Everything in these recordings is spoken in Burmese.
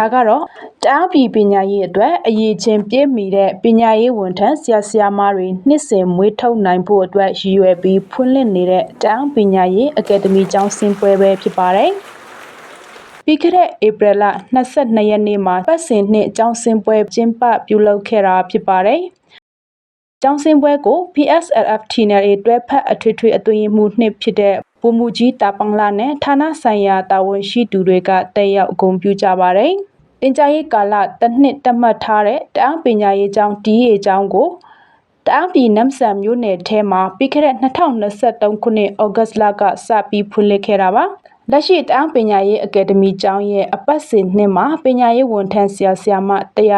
ဒါကတော့တအားပြည်ပညာရေးအတွက်အရေးချင်းပြည့်မီတဲ့ပညာရေးဝန်ထမ်းဆရာဆရာမတွေနှစ်စဉ်မွေးထုတ်နိုင်ဖို့အတွက်ရည်ရွယ်ပြီးဖွင့်လှစ်နေတဲ့တအားပညာရေးအကယ်ဒမီကျောင်းဆင်းပွဲပဲဖြစ်ပါတယ်။ပြီးခဲ့တဲ့ဧပြီလ22ရက်နေ့မှာပတ်စဉ်နှစ်ကျောင်းဆင်းပွဲကျင်းပပြုလုပ်ခဲ့တာဖြစ်ပါတယ်။ကျောင်းဆင်းပွဲကို PSLF TNL တွဲဖက်အထွေထွေအတွင်းမှုနှစ်ဖြစ်တဲ့ဗိုလ်မှူးကြီးတာပန်လာနဲ့ဌာနဆိုင်ရာတာဝန်ရှိသူတွေကတက်ရောက်ဂုဏ်ပြုကြပါတယ်။ တင် जा ရေးကာလတစ်နှစ်တတ်မှတ်ထားတဲ့တအားပညာရေးကျောင်း DA ကျောင်းကိုတအားပြည်နမ်ဆန်မြို့နယ်ထဲမှာပြီးခဲ့တဲ့2023ခုနှစ်ဩဂတ်လကစပြီးဖွင့်လှစ်ခဲ့တာပါ။လက်ရှိတအားပညာရေးအကယ်ဒမီကျောင်းရဲ့အပတ်စဉ်နှစ်မှာပညာရေးဝန်ထမ်းဆရာဆရာမ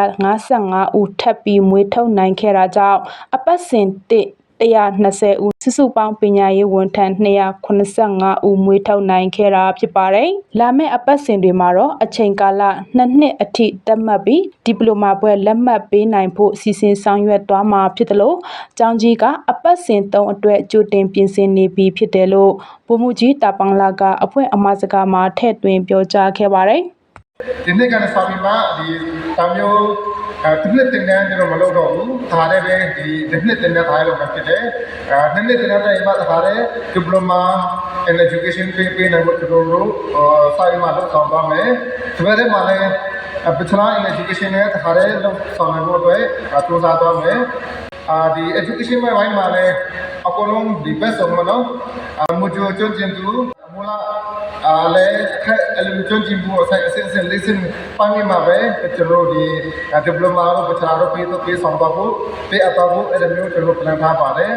155ဦးထပ်ပြီးမွေးထုတ်နိုင်ခဲ့တာကြောင့်အပတ်စဉ်တစ် 120ဦးစုစုပေါင်းပညာရေးဝန်ထမ်း285ဦးမွေးထုတ်နိုင်ခဲ့တာဖြစ်ပါတယ်။လာမယ့်အပတ်စဉ်တွေမှာတော့အချိန်ကာလ2နှစ်အထိတက်မှတ်ပြီးဒီပလိုမာဘွဲ့လက်မှတ်ပေးနိုင်ဖို့စီစဉ်ဆောင်ရွက်သွားမှာဖြစ်တယ်လို့ကျောင်းကြီးကအပတ်စဉ်3အတွက်ကြိုတင်ပြင်ဆင်နေပြီဖြစ်တယ်လို့ဗိုလ်မှူးကြီးတာပန်လာကအဖွင့်အမှားစကားမှာထည့်သွင်းပြောကြားခဲ့ပါတယ်။ဒီနေ့ကနေ့စပြီးမှဒီတမျိုး အဲတစ်နှစ်တင်တန်းကျွန်တော်မလုပ်တော့ဘူးဒါလည်းပဲဒီတစ်နှစ်တင်တန်းထားလို့ပဲဖြစ်တယ်အဲနှစ်နှစ်တင်တန်းတိုင်းမှာဒါလည်း diploma in education ပေးပေးနိုင်ဖို့ကျွန်တော်တို့စာရင်းမှာလုပ်ဆောင်ပါမယ်ဒီဘက်ထဲမှာလည်း bachelor in education နဲ့ဒါလည်းလုပ်ဆောင်နိုင်ဖို့အတွက်စူးစမ်းသွားမယ်အာဒီ education ဘက်ပိုင်းမှာလည်းအကုန်လုံးဒီ best ဆုံးမနော်အမှုကြိုကျွန်းကျင်သူမူလာ အားလည်းခက်အလုံးကျွန်းကျင်ဖို့ဆိုင်အစစ်စစ် listen ပိုင်းမှာပဲကျွန်တော်ဒီ diploma တို့ bachelor တို့ပြီးတော့ပြီးဆောင်ပါဖို့ပြီးအပ်ပါဖို့အဲ့လိုမျိုးကျွန်တော် plan ထားပါတယ်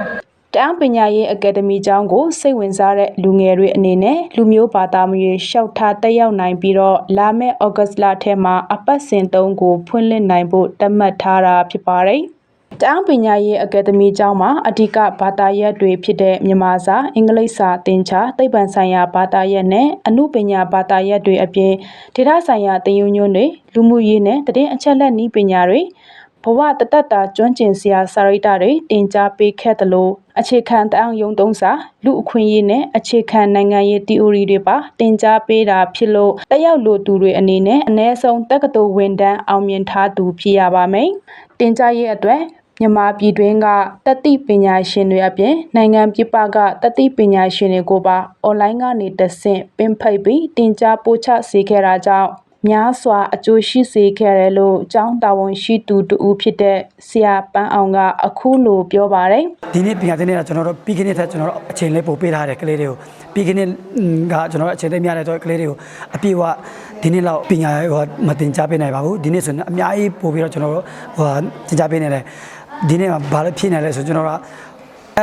တအောင်ပညာရေးအကယ်ဒမီကျောင်းကိုစိတ်ဝင်စားတဲ့လူငယ်တွေအနေနဲ့လူမျိုးဘာသာမျိုးရှောက်ထားတက်ရောက်နိုင်ပြီးတော့လာမယ့်ဩဂတ်လထဲမှာအပတ်စဉ်3ကိုဖွင့်လှစ်နိုင်ဖို့တတ်မှတ်ထားတာဖြစ်ပါတယ်။ တောင်ပညာရေးအကယ်ဒမီကျောင်းမှာအဓိကဘာသာရပ်တွေဖြစ်တဲ့မြန်မာစာ၊အင်္ဂလိပ်စာသင်ချာ၊သိပ္ပံဆိုင်ရာဘာသာရပ်နဲ့အမှုပညာဘာသာရပ်တွေအပြင်ဒေသဆိုင်ရာသင်ယူညွှန်းတွေလူမှုရေးနဲ့တည်င်းအချက်လက်နည်းပညာတွေဘဝတတတာကျွမ်းကျင်စရာစာရိတ္တတွေတင်ကြားပေးခဲ့သလိုအခြေခံတအောင်ယုံသုံးစာလူအခွင့်အရေးနဲ့အခြေခံနိုင်ငံရေး theory တွေပါတင်ကြားပေးတာဖြစ်လို့တက်ရောက်လူသူတွေအနေနဲ့အ ਨੇ ဆုံးတက္ကသိုလ်ဝန်ထမ်းအောင်မြင်ထားသူဖြစ်ရပါမယ်။တင်ကြားရေးအတွက် မြန်မာပြည်တွင်းကတတိပညာရှင်တွေအပြင်နိုင်ငံပြပကတတိပညာရှင်တွေကိုပါအွန်လိုင်းကနေတဆင့်ပင်ဖိတ်ပြီးတင် जा ပို့ချစေခဲ့တာကြောင့်များစွာအကျိုးရှိစေခဲ့တယ်လို့ကျောင်းတာဝန်ရှိသူတူဦးဖြစ်တဲ့ဆရာပန်းအောင်ကအခုလိုပြောပါတယ် ဒီနေ့ပညာသင်နေတာကျွန်တော်တို့ပြီးခင်းနေတဲ့ကျွန်တော်တို့အချိန်လေးပို့ပေးထားတယ်ကလေးတွေကိုပြီးခင်းနေကကျွန်တော်တို့အချိန်လေးများတဲ့တော့ကလေးတွေကိုအပြည့်အဝဒီနေ့လောက်ပညာဟိုမတင် जा ပေးနိုင်ပါဘူးဒီနေ့ဆိုရင်အများကြီးပို့ပြီးတော့ကျွန်တော်တို့ဟိုတင် जा ပေးနေတယ် ဒီနေ့မှာဘာလို့ဖြစ်နေလဲဆိုကျွန်တော်တို့က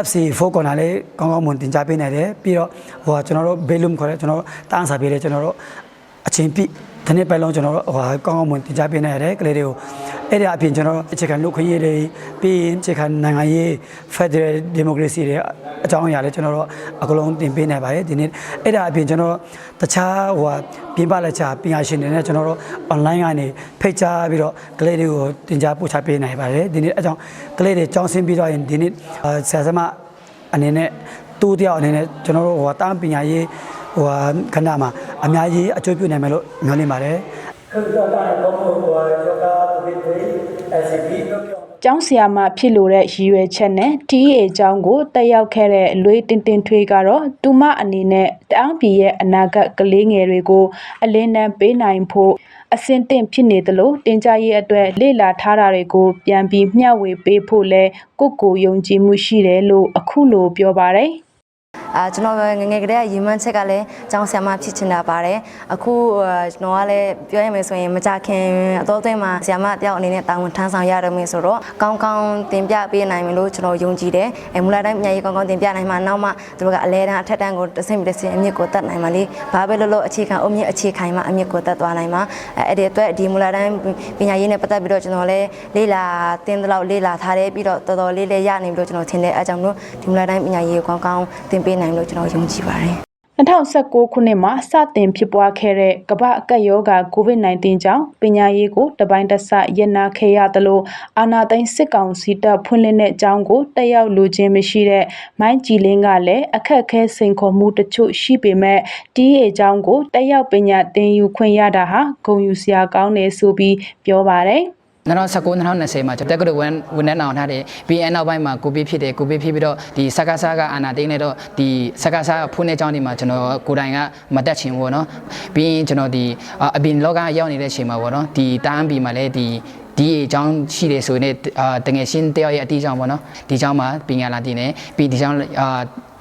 FC 4 corner လေးကောင်းကောင်းမွန်တင် जा ပေးနိုင်တယ်ပြီးတော့ဟိုကျွန်တော်တို့ Bellum ခေါ်တဲ့ကျွန်တော်တို့တန်းစာပေးတယ်ကျွန်တော်တို့အချိန်ပြည့် ဒီနေ့ပဲလုံးကျွန်တော်တို့ဟိုကောင်းကောင်းမွန်တင် जा ပေးနိုင်ရတယ်ကလေးတွေကိုအဲ့ဒါအပြင်ကျွန်တော်တို့အခြေခံလူခွင့်ရေးတွေပြီးရင်အခြေခံနိုင်ငံရေး Federal Democracy တွေအကြောင်းအရာလည်းကျွန်တော်တို့အကလုံးတင်ပေးနိုင်ပါတယ်ဒီနေ့အဲ့ဒါအပြင်ကျွန်တော်တခြားဟိုပြင်ပလက်ချာပညာရှင်တွေနဲ့ကျွန်တော်တို့ online ကနေဖိတ်ကြားပြီးတော့ကလေးတွေကိုတင် जा ပို့ချပေးနိုင်ပါတယ်ဒီနေ့အကြောင်းကလေးတွေကြောင်းဆင်းပြီးတော့ရင်ဒီနေ့ဆရာသမားအနေနဲ့တူတယောက်အနေနဲ့ကျွန်တော်တို့ဟိုတားပညာရေးဟိုခဏမှာ အများကြီးအကျိုးပြုနိုင်မယ်လို့မျှော်လင့်ပါတယ်ကျောင်းဆရာမဖြစ်လို့တဲ့ရည်ရွယ်ချက်နဲ့ TA ကျောင်းကိုတက်ရောက်ခဲ့တဲ့လွေးတင်တင်ထွေးကတော့တူမအနေနဲ့တအောင်ပြည်ရဲ့အနာဂတ်ကလေးငယ်တွေကိုအလင်းတန်းပေးနိုင်ဖို့အစင်တင့်ဖြစ်နေသလိုတင် जा ရေးအတွက်လေ့လာထားတာတွေကိုပြန်ပြီးမျှဝေပေးဖို့လဲကိုကိုယုံကြည်မှုရှိတယ်လို့အခုလိုပြောပါတယ် အာကျွန်တော်ငယ်ငယ်ကတည်းကရီမန်းချက်ကလည်းကျောင်းဆရာမဖြစ်ချင်တာပါတယ်အခုကျွန်တော်ကလည်းပြောရမယ်ဆိုရင်မကြခင်အတော်အသင်းမှာဆရာမတယောက်အနေနဲ့တာဝန်ထမ်းဆောင်ရတော့မယ်ဆိုတော့ကောင်းကောင်းတင်ပြပေးနိုင်မယ်လို့ကျွန်တော်ယုံကြည်တယ်အဲမူလာတိုင်းပညာရေးကောင်းကောင်းတင်ပြနိုင်မှာနောက်မှသူတို့ကအလဲတန်းအထက်တန်းကိုတဆင့်ပြီးတဆင့်အမြင့်ကိုတက်နိုင်မှာလေဘာပဲလို့လို့အခြေခံအုံမြင့်အခြေခံမှာအမြင့်ကိုတက်သွားနိုင်မှာအဲအဲ့ဒီအတွက်ဒီမူလာတိုင်းပညာရေးနဲ့ပတ်သက်ပြီးတော့ကျွန်တော်လည်းလေးလာတင်တဲ့လောက်လေးလာထားတယ်ပြီးတော့တော်တော်လေးလေးရနေပြီလို့ကျွန်တော်ထင်တယ်အဲကြောင့်လို့ဒီမူလာတိုင်းပညာရေးကိုကောင်းကောင်းတင်ပေးနိုင်လို့ကျွန်တော်ယုံကြည်ပါတယ်2019ခုနှစ်မှာစတင်ဖြစ်ပွားခဲ့တဲ့ကမ္ဘာအကပ်ရောဂါ COVID-19 ကြောင့်ပညာရေးကိုတပိုင်းတစရပ်နာခဲ့ရသလိုအာနာသိန်းစစ်ကောင်စီတပ်ဖွင့်လှစ်တဲ့အကြောင်းကိုတက်ရောက်လူချင်းမရှိတဲ့မိုင်းကြည်လင်းကလည်းအခက်အခဲစိန်ခေါ်မှုတချို့ရှိပေမဲ့တီးအကြောင်းကိုတက်ရောက်ပညာသင်ယူခွင့်ရတာဟာဂုဏ်ယူစရာကောင်းတယ်ဆိုပြီးပြောပါတယ်။ 2019 2020မှာကျွန်တော်တက္ကသိုလ်ဝန်ဝန်ထမ်းအောင်ထားတယ်ပြီးရင်နောက်ပိုင်းမှာကိုဗစ်ဖြစ်တယ်ကိုဗစ်ဖြစ်ပြီးတော့ဒီစကားစားကအာနာသိမ့်နေတော့ဒီစကားစားဖုန်းတဲ့ကြောင်းဒီမှာကျွန်တော်ကိုယ်တိုင်ကမတက်ချင်ဘူးပေါ့နော်ပြီးရင်ကျွန်တော်ဒီအာအပြင်လောကရောက်နေတဲ့အချိန်မှာပေါ့နော်ဒီတားအန်ဘီမှာလည်းဒီ ဒီအကြောင်းရှိတယ်ဆိုရင်အာတငယ်ချင်းတယောက်ရဲ့အတီးကြောင့်ပေါ့နော်ဒီကြောင့်မှာပညာလာတင်တယ်ပြီးဒီကြောင့်အာ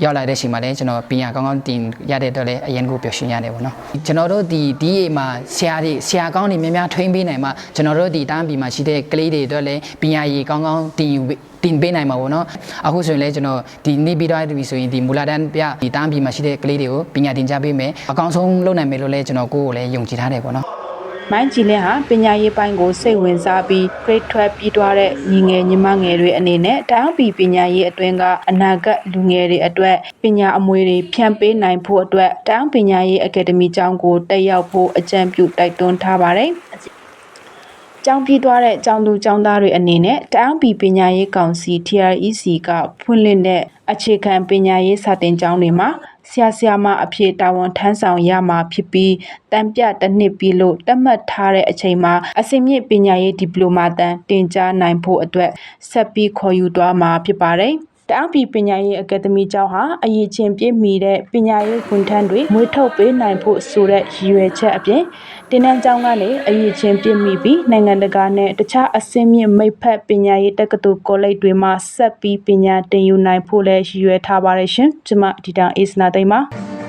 ရောက်လာတဲ့အချိန်မှာလည်းကျွန်တော်ပညာကောင်းကောင်းတင်ရတဲ့အတွက်လည်းအရင်ကပျော်ရွှင်ရတယ်ပေါ့နော်ကျွန်တော်တို့ဒီဒီမှာဆရာတွေဆရာကောင်းတွေများများထွင်းပေးနိုင်မှာကျွန်တော်တို့ဒီတန်းပြည်မှာရှိတဲ့ကလေးတွေအတွက်လည်းပညာရည်ကောင်းကောင်းတင်ယူတင်ပေးနိုင်မှာပေါ့နော်အခုဆိုရင်လည်းကျွန်တော်ဒီနေပြီးတော့ဒီဆိုရင်ဒီမူလာတန်းပြဒီတန်းပြည်မှာရှိတဲ့ကလေးတွေကိုပညာတင်ကြားပေးမယ်အကောင်းဆုံးလုပ်နိုင်မယ်လို့လည်းကျွန်တော်ကိုယ့်ကိုလည်းယုံကြည်ထားတယ်ပေါ့နော် မိုင်းကြည်လင်းဟာပညာရေးပိုင်းကိုစိတ်ဝင်စားပြီး grade 12ပြီးသွားတဲ့ညီငယ်ညီမငယ်တွေအနေနဲ့တောင်ပြည်ပညာရေးအတွင်းကအနာဂတ်လူငယ်တွေအတွက်ပညာအမွေတွေဖြန့်ပေးနိုင်ဖို့အတွက်တောင်ပညာရေးအကယ်ဒမီကျောင်းကိုတက်ရောက်ဖို့အကြံပြုတိုက်တွန်းထားပါတယ်။ကျောင်းပြီးသွားတဲ့ကျောင်းသူကျောင်းသားတွေအနေနဲ့တအောင်းပြည်ပညာရေးကောင်စီ TREC ကဖွင့်လှစ်တဲ့အခြေခံပညာရေးစာတင်ကျောင်းတွေမှာ ဆရာဆရာမအဖြစ်တာဝန်ထမ်းဆောင်ရမှာဖြစ်ပြီးတန်ပြတစ်နှစ်ပြီးလို့တတ်မှတ်ထားတဲ့အချိန်မှာအစင်မြင့်ပညာရေးဒီပလိုမာတန်တင်ကြားနိုင်ဖို့အတွက်ဆက်ပြီးခေါ်ယူသွားမှာဖြစ်ပါတယ်။ တအောင်းပြည်ပညာရေးအကယ်ဒမီကျောင်းဟာအရေးချင်းပြည့်မီတဲ့ပညာရေးဝန်ထမ်းတွေမွေးထုတ်ပေးနိုင်ဖို့ဆိုတဲ့ရည်ရွယ်ချက်အပြင်တင်နန်းကျောင်းကနေအရေးချင်းပြည့်မီပြီးနိုင်ငံတကာနဲ့တခြားအစင်းမြင့်မိတ်ဖက်ပညာရေးတက္ကသိုလ်ကောလိပ်တွေမှာဆက်ပြီးပညာသင်ယူနိုင်ဖို့လည်းရည်ရွယ်ထားပါတယ်ရှင်။ကျွန်မဒီတာအေးစနာသိမ့်ပါ